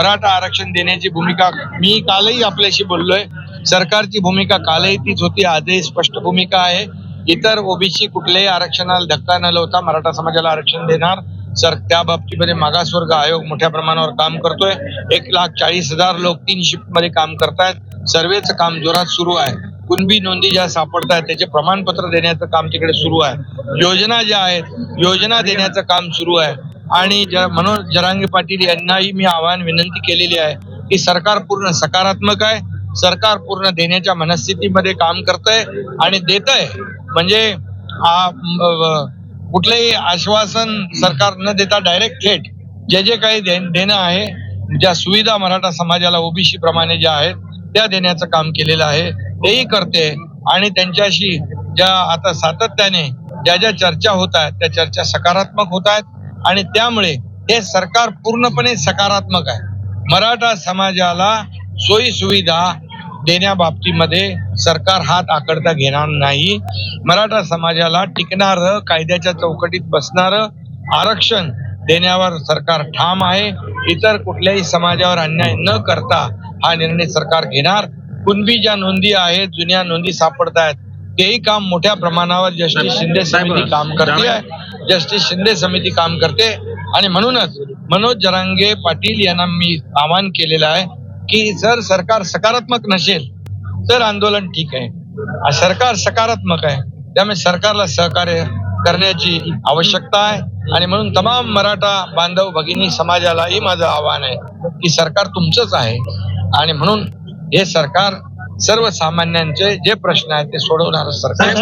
मराठा आरक्षण देण्याची भूमिका मी कालही आपल्याशी बोललोय. सरकारची भूमिका कालही तीच होती आजही स्पष्ट भूमिका आहे. इतर ओबीसी कुठल्याही आरक्षणाला धक्का न लावता मराठा समाजाला आरक्षण देणार. सर त्या बाबतीमध्ये मागासवर्ग आयोग मोठ्या प्रमाणावर काम करतोय. एक लाख चाळीस हजार लोक तीन शिफ्टमध्ये काम करतायत. सर्वेचं काम जोरात सुरू आहे. कुणबी नोंदी ज्या सापडतात त्याचे प्रमाणपत्र देण्याचं काम तिकडे सुरू आहे. योजना ज्या आहेत योजना देण्याचं काम सुरू आहे. आणि ज- मनोज जरांगे पाटील यांनाही मी आवाहन विनंती केलेली आहे की सरकार पूर्ण सकारात्मक आहे सरकार पूर्ण देण्याच्या मनस्थितीमध्ये काम करतंय आणि देत आहे म्हणजे कुठलंही आश्वासन सरकार न देता डायरेक्ट थेट जे जे काही दे- देणं आहे ज्या सुविधा मराठा समाजाला ओबीसी प्रमाणे ज्या आहेत त्या देण्याचं काम केलेलं आहे तेही करते. आणि त्यांच्याशी ज्या आता सातत्याने ज्या ज्या चर्चा होत आहेत त्या चर्चा सकारात्मक होत आहेत. आणि त्यामुळे हे सरकार पूर्णपणे सकारात्मक आहे. मराठा समाजाला सोयी सुविधा देण्याबाबतीमध्ये सरकार हात आकडता घेणार नाही. मराठा समाजाला टिकणार कायद्याच्या चौकटीत बसणार आरक्षण देण्यावर सरकार ठाम आहे. इतर कुठल्याही समाजावर अन्याय न करता हा निर्णय सरकार घेणार. कुणबी ज्या नोंदी आहेत जुन्या नोंदी सापडतायत तेही काम मोठ्या प्रमाणावर जस्टिस शिंदे समिती काम करते. आहे जस्टिस शिंदे समिती काम करते. आणि म्हणूनच मनोज जरांगे पाटील यांना मी आवाहन केलेलं आहे की जर सरकार सकारात्मक नसेल तर आंदोलन ठीक आहे. सरकार सकारात्मक आहे त्यामुळे सरकारला सहकार्य करण्याची आवश्यकता आहे. आणि म्हणून तमाम मराठा बांधव भगिनी समाजालाही माझं आव्हान आहे की सरकार तुमचंच आहे. आणि म्हणून हे सरकार सर्वसामान्यांचे जे प्रश्न आहेत ते सोडवणार सरकार.